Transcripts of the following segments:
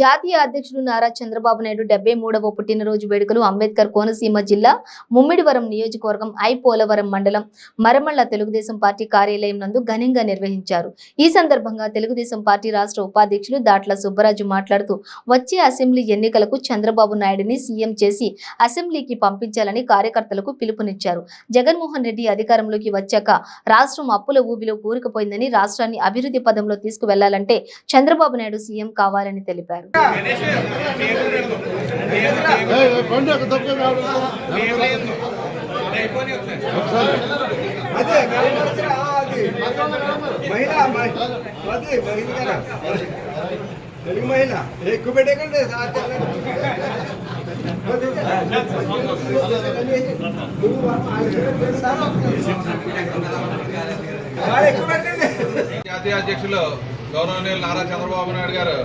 జాతీయ అధ్యక్షుడు నారా చంద్రబాబు నాయుడు డెబ్బై మూడవ పుట్టినరోజు వేడుకలు అంబేద్కర్ కోనసీమ జిల్లా ముమ్మిడివరం నియోజకవర్గం ఐ పోలవరం మండలం మరమళ్ళ తెలుగుదేశం పార్టీ కార్యాలయం నందు ఘనంగా నిర్వహించారు. ఈ సందర్భంగా తెలుగుదేశం పార్టీ రాష్ట్ర ఉపాధ్యక్షులు దాట్ల సుబ్బరాజు మాట్లాడుతూ వచ్చే అసెంబ్లీ ఎన్నికలకు చంద్రబాబు నాయుడిని సీఎం చేసి అసెంబ్లీకి పంపించాలని కార్యకర్తలకు పిలుపునిచ్చారు. జగన్మోహన్ రెడ్డి అధికారంలోకి వచ్చాక రాష్ట్రం అప్పుల ఊబిలో కూరుకుపోయిందని రాష్ట్రాన్ని అభివృద్ధి పదంలో తీసుకువెళ్ళాలంటే చంద్రబాబు నాయుడు సీఎం కావాలని తెలిపారు. బండి తెలుగు మహిళ ఎక్కువ పెట్టకండి సార్ జాతీయ అధ్యక్షులు గౌరవనీయులు నారా చంద్రబాబు నాయుడు గారు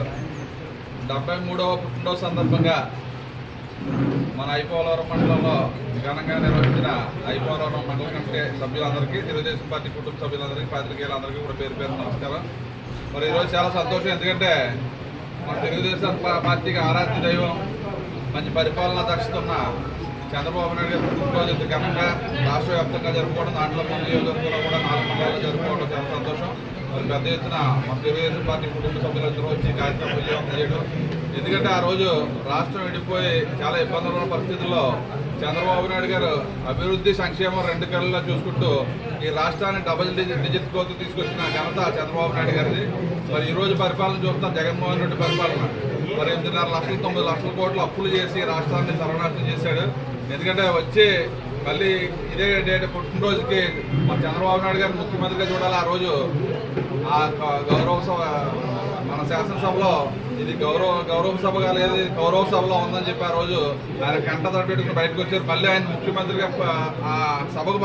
డెబ్బై మూడవ పుట్టినరోజు సందర్భంగా మన ఐపోలవరం మండలంలో ఘనంగా నిర్వహించిన ఐపోలవరం మండల కమిటీ సభ్యులందరికీ తెలుగుదేశం పార్టీ కుటుంబ సభ్యులందరికీ పాత్రికేయులందరికీ కూడా పేరు పేరు నమస్కారం. మరి ఈరోజు చాలా సంతోషం. ఎందుకంటే మన తెలుగుదేశం పార్టీకి ఆరాధ్య దైవం మంచి పరిపాలన దక్షిస్తున్న చంద్రబాబు నాయుడు గారి పుట్టినరోజు ఘనంగా రాష్ట్ర వ్యాప్తంగా జరుపుకోవడం దాంట్లో మన నియోజకవర్గంలో కూడా నాలుగు మండలాలు జరుపుకోవడం చాలా సంతోషం. మరి పెద్ద ఎత్తున మన తెలుగుదేశం పార్టీ కుటుంబ సభ్యులందరూ వచ్చి కార్యక్రమం విజయం చేయడం. ఎందుకంటే ఆ రోజు రాష్ట్రం విడిపోయి చాలా ఇబ్బందులు ఉన్న పరిస్థితుల్లో చంద్రబాబు నాయుడు గారు అభివృద్ధి సంక్షేమం రెండు కళ్ళలో చూసుకుంటూ ఈ రాష్ట్రాన్ని డబుల్ డిజిట్ డిజిట్ గ్రోత్ తీసుకొచ్చిన ఘనత చంద్రబాబు నాయుడు గారిది. మరి ఈరోజు పరిపాలన చూస్తాం జగన్మోహన్ రెడ్డి పరిపాలన. మరి ఎనిమిదిన్నర లక్షలు తొమ్మిది లక్షల కోట్లు అప్పులు చేసి రాష్ట్రాన్ని సర్వనాశనం చేశాడు. ఎందుకంటే వచ్చే మళ్ళీ ఇదే డేట్ పుట్టినరోజుకి మన చంద్రబాబు నాయుడు గారిని ముఖ్యమంత్రిగా చూడాలి ఆ రోజు. ఆ గౌరవ సభ మన శాసనసభలో ఇది గౌరవ గౌరవ సభగా లేదు ఇది గౌరవ సభలో ఉందని చెప్పి ఆ రోజు ఆయన కంట తట్టు బయటకు వచ్చారు. మళ్ళీ ఆయన ముఖ్యమంత్రిగా ఆ సభకు